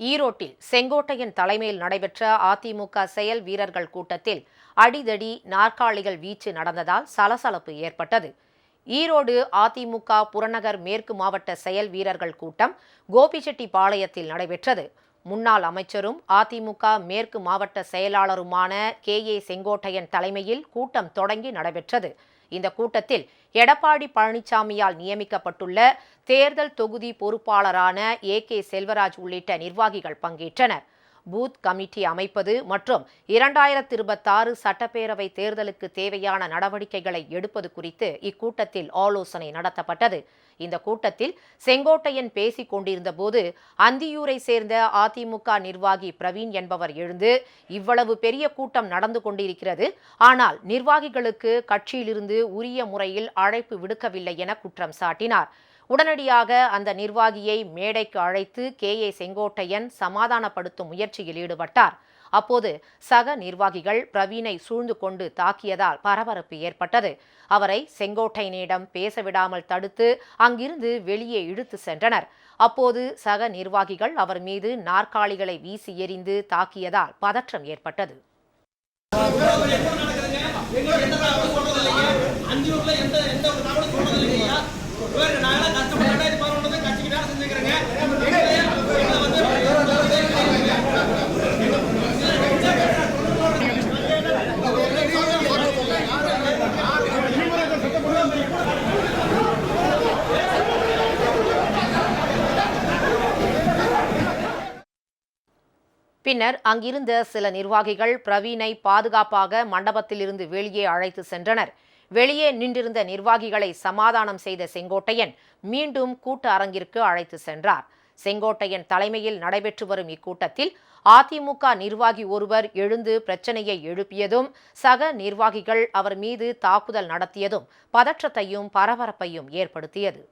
ஈரோட்டில் செங்கோட்டையன் தலைமையில் நடைபெற்ற அதிமுக செயல் வீரர்கள் கூட்டத்தில் அடிதடி நாற்காலிகள் வீச்சு நடந்ததால் சலசலப்பு ஏற்பட்டது. ஈரோடு அதிமுக புறநகர் மேற்கு மாவட்ட செயல் வீரர்கள் கூட்டம் கோபிச்செட்டிப்பாளையத்தில் நடைபெற்றது. முன்னாள் அமைச்சரும் அதிமுக மேற்கு மாவட்ட செயலாளருமான கே ஏ செங்கோட்டையன் தலைமையில் கூட்டம் தொடங்கி நடைபெற்றது. இந்த கூட்டத்தில் எடப்பாடி பழனிசாமியால் நியமிக்கப்பட்டுள்ள தேர்தல் தொகுதி பொறுப்பாளரான ஏ கே செல்வராஜ் உள்ளிட்ட நிர்வாகிகள் பங்கேற்றனர். பூத் கமிட்டி அமைப்பது மற்றும் இரண்டாயிரத்தி இருபத்தாறு சட்டப்பேரவை தேர்தலுக்கு தேவையான நடவடிக்கைகளை எடுப்பது குறித்து இக்கூட்டத்தில் ஆலோசனை நடத்தப்பட்டது. இந்த கூட்டத்தில் செங்கோட்டையன் பேசிக் கொண்டிருந்த போது அந்தியூரை சேர்ந்த அதிமுக நிர்வாகி பிரவீன் என்பவர் எழுந்து இவ்வளவு பெரிய கூட்டம் நடந்து கொண்டிருக்கிறது. ஆனால் நிர்வாகிகளுக்கு கட்சியிலிருந்து உரிய முறையில் அழைப்பு விடுக்கவில்லை என குற்றம் சாட்டினார். உடனடியாக அந்த நிர்வாகியை மேடைக்கு அழைத்து கே. ஏ. செங்கோட்டையன் சமாதானப்படுத்தும் முயற்சியில் ஈடுபட்டார். அப்போது சக நிர்வாகிகள் பிரவீனை சூழ்ந்து கொண்டு தாக்கியதால் பரபரப்பு ஏற்பட்டது. அவரை செங்கோட்டையனிடம் பேச விடாமல் தடுத்து அங்கிருந்து வெளியே இழுத்து சென்றனர். அப்போது சக நிர்வாகிகள் அவர் மீது நாற்காலிகளை வீசி எறிந்து தாக்கியதால் பதற்றம் ஏற்பட்டது. அஞ்சூர்ல எந்த எந்த ஒரு பின்னர் அங்கிருந்த சில நிர்வாகிகள் பிரவீனை பாதுகாப்பாக மண்டபத்திலிருந்து வெளியே அழைத்து சென்றனர். வெளியே நின்றிருந்த நிர்வாகிகளை சமாதானம் செய்த செங்கோட்டையன் மீண்டும் கூட்ட அரங்கிற்கு அழைத்து சென்றார். செங்கோட்டையன் தலைமையில் நடைபெற்று வரும் இக்கூட்டத்தில் அதிமுக நிர்வாகி ஒருவர் எழுந்து பிரச்சனையை எழுப்பியதும் சக நிர்வாகிகள் அவர் மீது தாக்குதல் நடத்தியதும் பதற்றத்தையும் பரபரப்பையும் ஏற்படுத்தியது.